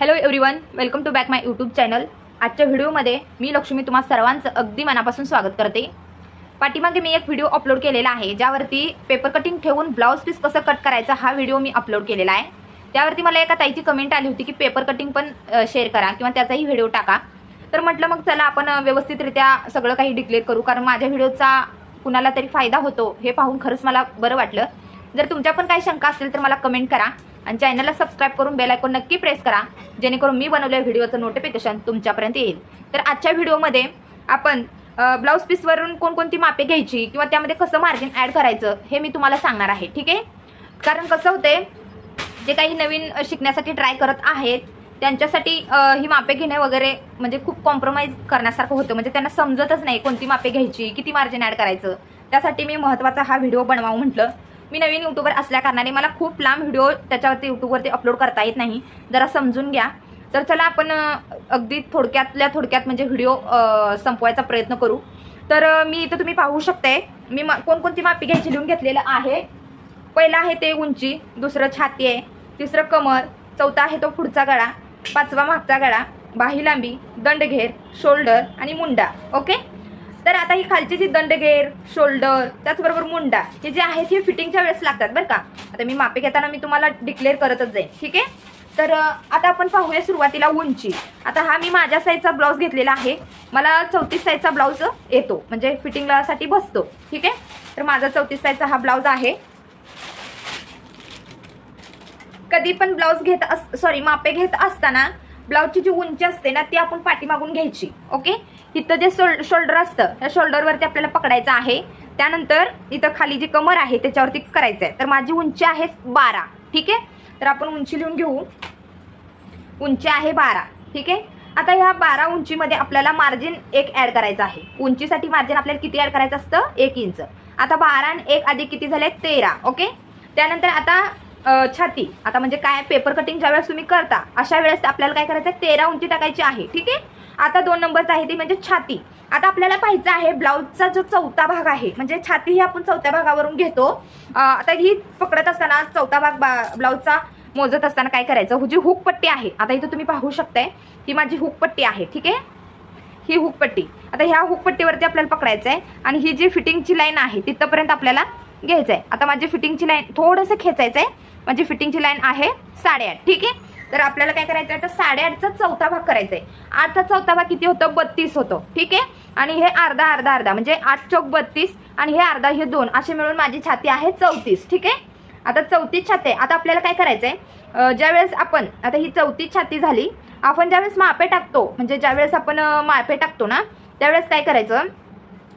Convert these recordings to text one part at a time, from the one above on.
Hello everyone welcome to back my YouTube channel आजच्या व्हिडिओमध्ये मी लक्ष्मी तुम्हा सर्वांचं अगदी मनापासून स्वागत करते. पाठीमागे मी एक व्हिडिओ अपलोड केलेला आहे ज्यावरती पेपर कटिंग ठेवून ब्लाऊज पीस कसं कट करायचा हा व्हिडिओ मी अपलोड केलेला आहे. त्यावरती मला एका ताईची कमेंट आली होती की पेपर कटिंग पण शेअर करा किंवा त्याचाही व्हिडिओ टाका. तर म्हटलं मग चला आपण व्यवस्थितरित्या सगळं काही डिक्लेअर करू कारण माझ्या व्हिडिओचा कुणाला तरी फायदा होतो हे पाहून खरंच मला बरं वाटलं. जर तुमच्या पण काही शंका असतील तर मला कमेंट करा आणि चॅनलला सबस्क्राईब करून बेल आयकॉन नक्की प्रेस करा जेणेकरून मी बनवलेल्या व्हिडिओचं नोटिफिकेशन तुमच्यापर्यंत येईल. तर आजच्या व्हिडिओमध्ये आपण ब्लाऊज पीसवरून कोणकोणती मापे घ्यायची किंवा त्यामध्ये कसं मार्जिन ॲड करायचं हे मी तुम्हाला सांगणार आहे ठीक आहे? कारण कसं होते जे काही नवीन शिकण्यासाठी ट्राय करत आहेत त्यांच्यासाठी ही मापे घेणे वगैरे म्हणजे खूप कॉम्प्रोमाइज करण्यासारखं होतं. म्हणजे त्यांना समजतच नाही कोणती मापे घ्यायची किती मार्जिन ॲड करायचं. त्यासाठी मी महत्त्वाचा हा व्हिडिओ बनवावं म्हटलं. मी नवीन यूट्यूबर असल्या कारणाने मला खूप लांब व्हिडिओ त्याच्यावरती यूट्यूबवरती अपलोड करता येत नाही. जरा समजून घ्या. तर चला आपण अगदी थोडक्यातल्या थोडक्यात म्हणजे व्हिडिओ संपवायचा प्रयत्न करू. तर मी इथं तुम्ही पाहू शकताय मी मा कोणकोणती मापी घ्यायची लिहून घेतलेलं आहे. पहिलं आहे ते उंची दुसरं छाती आहे तिसरं कमर चौथा आहे तो पुढचा गळा पाचवा मागचा गळा बाही लांबी दंडघेर शोल्डर आणि मुंडा. ओके? तर आता ही खालची जी दंडगेर शोल्डर त्याचबरोबर मुंडा हे जे आहेत हे फिटिंगच्या वेळेस लागतात बरं का? आता मी मापे घेताना मी तुम्हाला डिक्लेअर करतच जाईन ठीक आहे? तर आता आपण पाहूया सुरुवातीला उंची. आता हा मी माझ्या साईजचा ब्लाऊज घेतलेला आहे. मला चौतीस साईजचा ब्लाऊज येतो म्हणजे फिटिंगसाठी बसतो ठीक आहे? तर माझा चौतीस साईजचा हा ब्लाऊज आहे. कधी पण ब्लाऊज घेत अस सॉरी मापे घेत असताना ब्लाऊजची जी उंची असते ना ती आपण पाठीमागून घ्यायची ओके? इथं जे शोल शोल्डर असतं त्या शोल्डरवरती आपल्याला पकडायचं आहे. त्यानंतर इथं खाली जी कमर आहे त्याच्यावरती करायचं आहे तर माझी उंची आहे बारा ठीक आहे? तर आपण उंची लिहून घेऊ. उंची आहे बारा ठीक आहे? आता ह्या बारा उंचीमध्ये आपल्याला मार्जिन एक ॲड करायचं आहे. उंचीसाठी मार्जिन आपल्याला किती ॲड करायचं असतं? एक इंच. आता बारा आणि एक आधी किती झाले? तेरा ओके? त्यानंतर आता छाती. आता म्हणजे काय? पेपर कटिंग ज्या वेळेस तुम्ही करता अशा वेळेस आपल्याला काय करायचं आहे तेरा उंची टाकायची आहे ठीक आहे? आता दोन नंबरचा आहे ती म्हणजे छाती. आता आपल्याला पाहायचं आहे ब्लाऊजचा जो चौथा भाग आहे म्हणजे छाती ही आपण चौथ्या भागावरून घेतो. आता ही पकडत असताना चौथा भाग बा- ब्लाऊजचा मोजत असताना काय करायचं? जी हुक पट्टी आहे आता इथं तुम्ही पाहू शकताय ही माझी हुक पट्टी आहे ठीक आहे? ही हुक पट्टी आता ह्या हुक पट्टीवरती आपल्याला पकडायचं आहे आणि ही जी फिटिंगची लाईन आहे तिथपर्यंत आपल्याला घ्यायचं आहे आता माझी फिटिंगची लाईन थोडंसं खेचायचं आहे माझी फिटिंगची लाईन आहे साडेआठ ठीक आहे? तर आपल्याला काय करायचं आहे तर साडेआठचा चौथा भाग करायचा आहे आठचा चौथा भाग किती होतो? बत्तीस होतो. ठीक आहे? आणि हे अर्धा अर्धा अर्धा. म्हणजे आठ चौक बत्तीस आणि हे अर्धा हे दोन. असे मिळून माझी छाती आहे चौतीस. ठीक आहे? आता चौतीस छाती आता आपल्याला काय करायचंय? आहे ज्यावेळेस आपण आता ही चौतीस छाती झाली आपण ज्यावेळेस मापे टाकतो म्हणजे ज्यावेळेस आपण मापे टाकतो ना त्यावेळेस काय करायचं?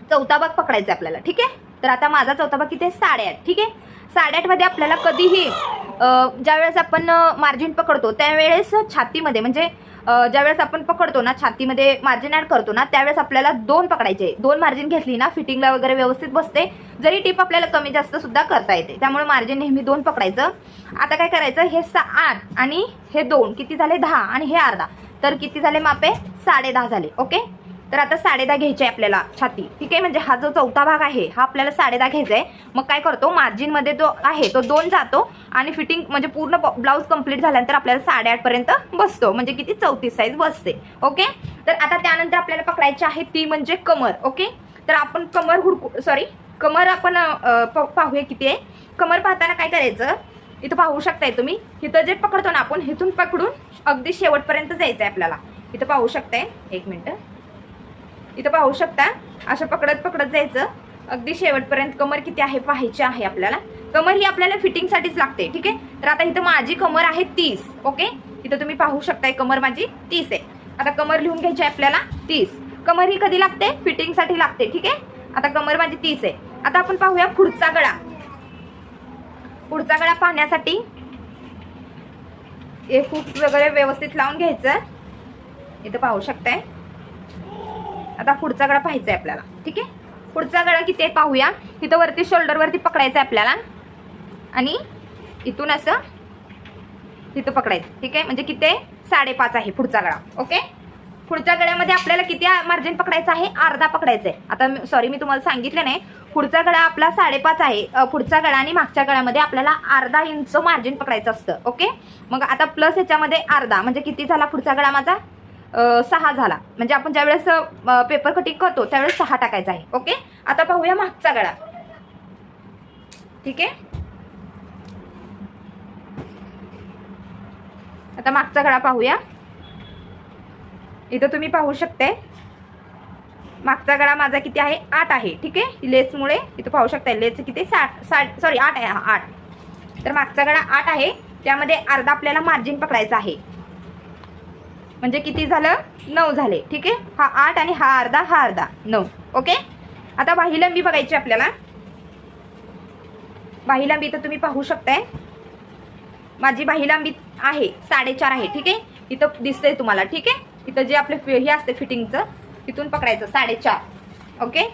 चौथा भाग पकडायचा आपल्याला. ठीक आहे? तर आता माझा चौथा भाग किती आहे? साडेआठ. ठीक आहे? साडेआठमध्ये आपल्याला कधीही ज्यावेळेस आपण मार्जिन पकडतो त्यावेळेस छातीमध्ये म्हणजे ज्यावेळेस आपण पकडतो ना छातीमध्ये मार्जिन ॲड करतो ना त्यावेळेस आपल्याला दोन पकडायचे. दोन मार्जिन घेतली ना फिटिंगला वगैरे व्यवस्थित बसते. जरी टिप आपल्याला कमी जास्त सुद्धा करता येते. त्यामुळे मार्जिन नेहमी दोन पकडायचं. आता काय करायचं? हे सा आठ आणि हे दोन किती झाले? दहा आणि हे अर्धा. तर किती झाले मापे? साडे दहा झाले. ओके? तर आता साडेदहा घ्यायची आहे आपल्याला छाती. ठीक आहे? म्हणजे हा जो चौथा भाग आहे हा आपल्याला साडेदहा घ्यायचा आहे. मग काय करतो? मार्जिनमध्ये जो आहे तो दोन जातो आणि फिटिंग म्हणजे पूर्ण ब्लाऊज कंप्लीट झाल्यानंतर आपल्याला साडेआठ पर्यंत बसतो. म्हणजे किती? चौतीस साईज बसते. ओके तर आता त्यानंतर आपल्याला पकडायची आहे ती म्हणजे कमर. ओके तर आपण कमर हुडकू सॉरी कमर आपण प- पाहूया किती आहे. कमर पाहताना काय करायचं? इथं पाहू शकताय तुम्ही. इथं जे पकडतो ना आपण इथून पकडून अगदी शेवटपर्यंत जायचं आहे आपल्याला. इथं पाहू शकताय. एक मिनटं. इथं पाहू शकता असं पकडत पकडत जायचं. अगदी शेवटपर्यंत कमर किती आहे पाहायची आहे आपल्याला. कमर ही आपल्याला फिटिंगसाठीच लागते ठीक आहे? तर आता इथं माझी कमर आहे तीस ओके? इथं तुम्ही पाहू शकताय कमर माझी तीस आहे. आता कमर लिहून घ्यायची आहे आपल्याला तीस. कमर ही कधी लागते? फिटिंगसाठी लागते ठीक आहे? आता कमर माझी तीस आहे. आता आपण पाहूया पुढचा गळा. पुढचा गळा पाहण्यासाठी हे खूप वगैरे व्यवस्थित लावून घ्यायचं. इथं पाहू शकताय. आता पुढचा गळा पाहायचा आहे आपल्याला. ठीक? आहे पुढचा गळा किती आहे? पाहूया. तिथं वरती शोल्डरवरती पकडायचं आहे आपल्याला. आणि इथून असं तिथं पकडायचं. ठीक? आहे म्हणजे किती आहे? साडेपाच आहे पुढचा गळा ओके? पुढच्या गळ्यामध्ये आपल्याला किती मार्जिन पकडायचं आहे? अर्धा पकडायचं आहे आता सॉरी मी तुम्हाला सांगितलं नाही. पुढचा गळा आपला साडेपाच आहे. पुढचा गळा आणि मागच्या गळ्यामध्ये आपल्याला अर्धा इंच मार्जिन पकडायचं असतं. ओके? मग आता प्लस याच्यामध्ये अर्धा. म्हणजे किती झाला पुढचा गळा माझा? सहा झाला. म्हणजे आपण ज्यावेळेस पेपर कटिंग करतो त्यावेळेस सहा टाकायचा आहे. ओके आता पाहूया मागचा गळा. ठीक आहे? आता मागचा गळा पाहूया. इथं तुम्ही पाहू शकताय. मागचा गळा माझा किती आहे? आठ आहे. ठीक आहे? लेसमुळे इथं पाहू शकताय. लेस किती? साठ साठ सॉरी आठ आहे. हा आठ. तर मागचा गळा आठ आहे. त्यामध्ये अर्धा आपल्याला मार्जिन पकडायचं आहे. म्हणजे किती झालं? नऊ झाले. ठीक आहे? हा आठ आणि हा अर्धा हा अर्धा. नऊ. ओके? आता बाही लांबी बघायची आपल्याला. बाही लांबी तर तुम्ही पाहू शकताय. माझी बाही लांबी आहे साडेचार आहे. ठीक आहे? इथं दिसतंय तुम्हाला. ठीक आहे? इथं जे आपले हे असते फिटिंगचं तिथून पकडायचं. साडेचार. ओके?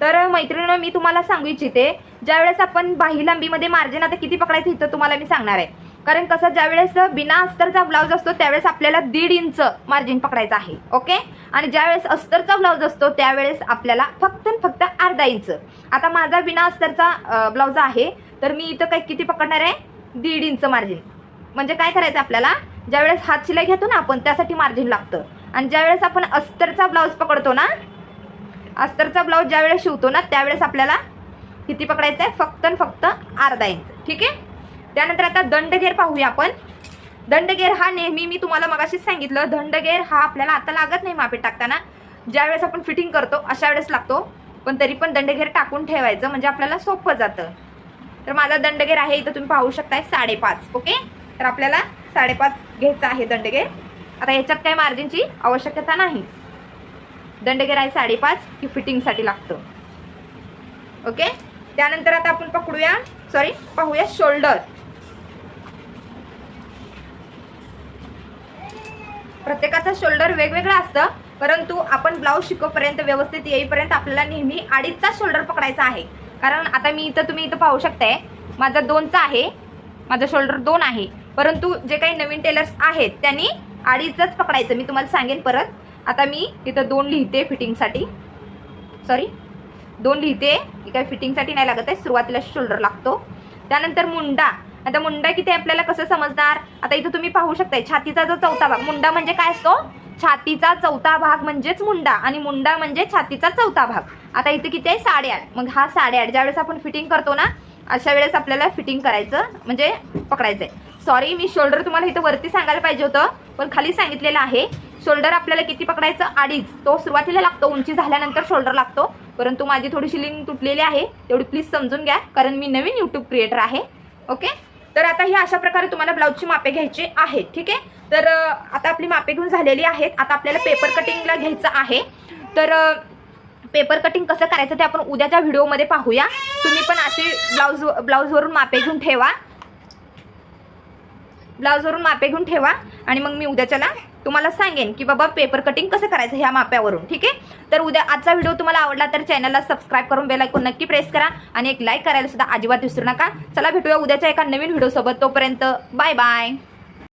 तर मैत्रिणीनं मी तुम्हाला सांगू इच्छिते ज्यावेळेस आपण बाही लांबीमध्ये मार्जिन आता किती पकडायचं इथं तुम्हाला मी सांगणार आहे. कारण कसं ज्यावेळेस बिना अस्तरचा ब्लाऊज असतो त्यावेळेस आपल्याला दीड इंच मार्जिन पकडायचं आहे ओके? आणि ज्यावेळेस अस्तरचा ब्लाऊज असतो त्यावेळेस आपल्याला फक्त आणि फक्त अर्धा इंच. आता माझा बिना अस्तरचा ब्लाऊज आहे तर मी इथं काय किती पकडणार आहे? दीड इंच मार्जिन म्हणजे काय करायचं आपल्याला? ज्यावेळेस हात शिलाई घेतो ना आपण त्यासाठी मार्जिन लागतं. आणि ज्यावेळेस आपण अस्तरचा ब्लाऊज पकडतो ना अस्तरचा ब्लाऊज ज्यावेळेस शिवतो ना त्यावेळेस आपल्याला किती पकडायचं आहे फक्त आणि फक्त अर्धा इंच. ठीक आहे? त्यानंतर आता दंडगेर पाहूया आपण. दंडगेर हा नेहमी मी तुम्हाला मगाशीच सांगितलं दंडगेर हा आपल्याला आता लागत नाही मापे टाकताना. ज्यावेळेस आपण फिटिंग करतो अशा वेळेस लागतो. पण तरी पण दंडगेर टाकून ठेवायचं म्हणजे आपल्याला सोपं जातं. तर माझा दंडगेर आहे इथं तुम्ही पाहू शकताय साडेपाच ओके? तर आपल्याला साडेपाच घ्यायचा आहे दंडगेर आता याच्यात काही मार्जिनची आवश्यकता नाही. दंडगेर आहे साडेपाच ही फिटिंगसाठी लागतं. ओके? त्यानंतर आता आपण पकडूया सॉरी पाहूया शोल्डर. प्रत्येकाचं शोल्डर वेगवेगळं असतं परंतु आपण ब्लाऊज शिकोपर्यंत व्यवस्थित येईपर्यंत आपल्याला नेहमी अडीचचा शोल्डर पकडायचा आहे. कारण आता मी इथं तुम्ही इथं पाहू शकताय माझा दोनचा आहे माझा शोल्डर दोन आहे. परंतु जे काही नवीन टेलर्स आहेत त्यांनी अडीचच पकडायचं. मी तुम्हाला सांगेन परत. आता मी इथं दोन लिहिते फिटिंगसाठी सॉरी दोन लिहिते ही काही फिटिंगसाठी नाही लागत आहे सुरुवातीला शोल्डर लागतो. त्यानंतर मुंडा. आता मुंडा किती आहे आपल्याला कसं समजणार? आता इथं तुम्ही पाहू शकताय छातीचा जो चौथा भाग मुंडा म्हणजे काय असतो? छातीचा चौथा भाग म्हणजेच मुंडा आणि मुंडा म्हणजे छातीचा चौथा भाग. आता इथं किती आहे? साडेआठ. मग हा साडेआठ ज्यावेळेस आपण फिटिंग करतो ना अशा वेळेस आपल्याला फिटिंग करायचं म्हणजे पकडायचं आहे सॉरी मी शोल्डर तुम्हाला इथं वरती सांगायला पाहिजे होतं पण खाली सांगितलेलं आहे. शोल्डर आपल्याला किती पकडायचं? अडीच. तो सुरुवातीला लागतो उंची झाल्यानंतर शोल्डर लागतो. परंतु माझी थोडीशी लिंक तुटलेली आहे तेवढी प्लीज समजून घ्या कारण मी नवीन युट्यूब क्रिएटर आहे. ओके तर आता ही अशा प्रकारे तुम्हाला ब्लाऊजची मापे घ्यायची आहेत ठीक आहे? तर आता आपली मापे घेऊन झालेली आहेत. आता आपल्याला पेपर कटिंगला घ्यायचं आहे. तर पेपर कटिंग कसं करायचं ते आपण उद्याच्या व्हिडिओमध्ये पाहूया. तुम्ही पण असे ब्लाऊज ब्लाऊजवरून मापे घेऊन ठेवा. ब्लाऊजवरून मापे घेऊन ठेवा आणि मग मी उद्याच्याला तुम्हाला सांगेन की बाबा पेपर कटिंग कसं करायचं ह्या माप्यावरून ठीक आहे? तर उद्या आजचा व्हिडिओ तुम्हाला आवडला तर चॅनलला सबस्क्राईब करून बेल आयकॉन नक्की प्रेस करा आणि एक लाईक करायला सुद्धा अजिबात विसरू नका. चला भेटूया उद्याच्या एका नवीन व्हिडिओसोबत. तोपर्यंत बाय बाय